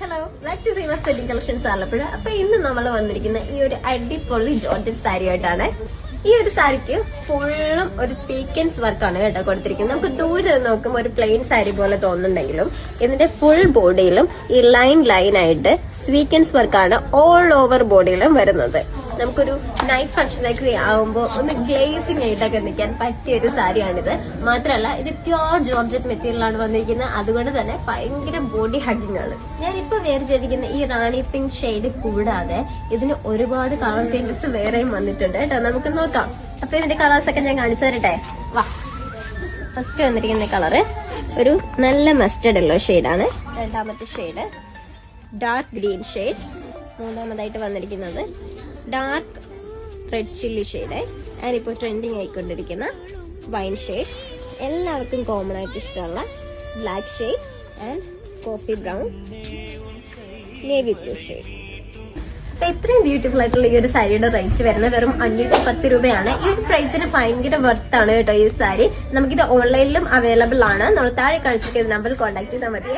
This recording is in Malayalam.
Hello back to Seemas collections Alappuzha അപ്പൊ ഇന്ന് നമ്മൾ വന്നിരിക്കുന്ന ഈ ഒരു അടിപൊളി ജോർജറ്റ് സാരി ആയിട്ടാണ്. ഈ ഒരു സാരിക്ക് ഫുള്ളും ഒരു സ്വീക്കൻസ് വർക്കാണ് കേട്ടോ കൊടുത്തിരിക്കുന്നത്. നമുക്ക് ദൂരെ നോക്കുമ്പോൾ ഒരു പ്ലെയിൻ സാരി പോലെ തോന്നുന്നുണ്ടെങ്കിലും ഇതിന്റെ ഫുൾ ബോഡിയിലും ഈ ലൈൻ ലൈൻ ആയിട്ട് സ്വീക്കൻസ് വർക്കാണ് ഓൾ ഓവർ ബോഡിയിലും വരുന്നത്. നമുക്കൊരു നൈറ്റ് ഫംഗ്ഷനൊക്കെ ആവുമ്പോൾ ഒന്ന് ഗ്ലേസിംഗ് ആയിട്ടൊക്കെ നിൽക്കാൻ പറ്റിയ ഒരു സാരിയാണിത്. മാത്രല്ല ഇത് പ്യോർ ജോർജറ്റ് മെറ്റീരിയൽ ആണ് വന്നിരിക്കുന്നത്. അതുകൊണ്ട് തന്നെ ഭയങ്കര ബോഡി ഹഗിങ് ആണ്. ഞാനിപ്പോ വേറെ ചെയ്തിരിക്കുന്ന ഈ റാണി പിങ്ക് ഷെയ്ഡ് കൂടാതെ ഇതിന് ഒരുപാട് കളർ ചേഞ്ചസ് വേറെയും വന്നിട്ടുണ്ട്. കേട്ടോ നമുക്ക് നോക്കാം. അപ്പൊ ഇതിന്റെ കളേഴ്സ് ഒക്കെ ഞാൻ കാണിച്ചു തരട്ടെ? വാ. ഫസ്റ്റ് വന്നിരിക്കുന്ന കളറ് ഒരു നല്ല മസ്റ്റർഡ് ഉള്ള ആണ്. രണ്ടാമത്തെ ഷെയ്ഡ് ഡാർക്ക് ഗ്രീൻ ഷെയ്ഡ് മൂന്നാമതായിട്ട് വന്നിരിക്കുന്നത് ഡാർക്ക് റെഡ് ചില്ലി ഷെയ്ഡ്. ഞാനിപ്പോൾ ട്രെൻഡിങ് ആയിക്കൊണ്ടിരിക്കുന്ന വൈൻ ഷെയ്ഡ് എല്ലാവർക്കും കോമൺ ആയിട്ട് ഇഷ്ടമുള്ള black shade and coffee brown navy blue shade അപ്പൊ ഇത്രയും ബ്യൂട്ടിഫുൾ ആയിട്ടുള്ള ഈ ഒരു സാരിയുടെ റേറ്റ് വരുന്നത് വെറും അഞ്ഞൂറ്റി പത്ത് രൂപയാണ്. ഈ ഒരു പ്രൈസിന് ഭയങ്കര വർത്ത് ആണ് കേട്ടോ ഈ സാരി. നമുക്കിത് ഓൺലൈനിലും അവൈലബിൾ ആണ്. നമ്മൾ താഴെ കാണിച്ചിരിക്കുന്ന നമ്പറിൽ കോൺടാക്ട് ചെയ്താൽ മതി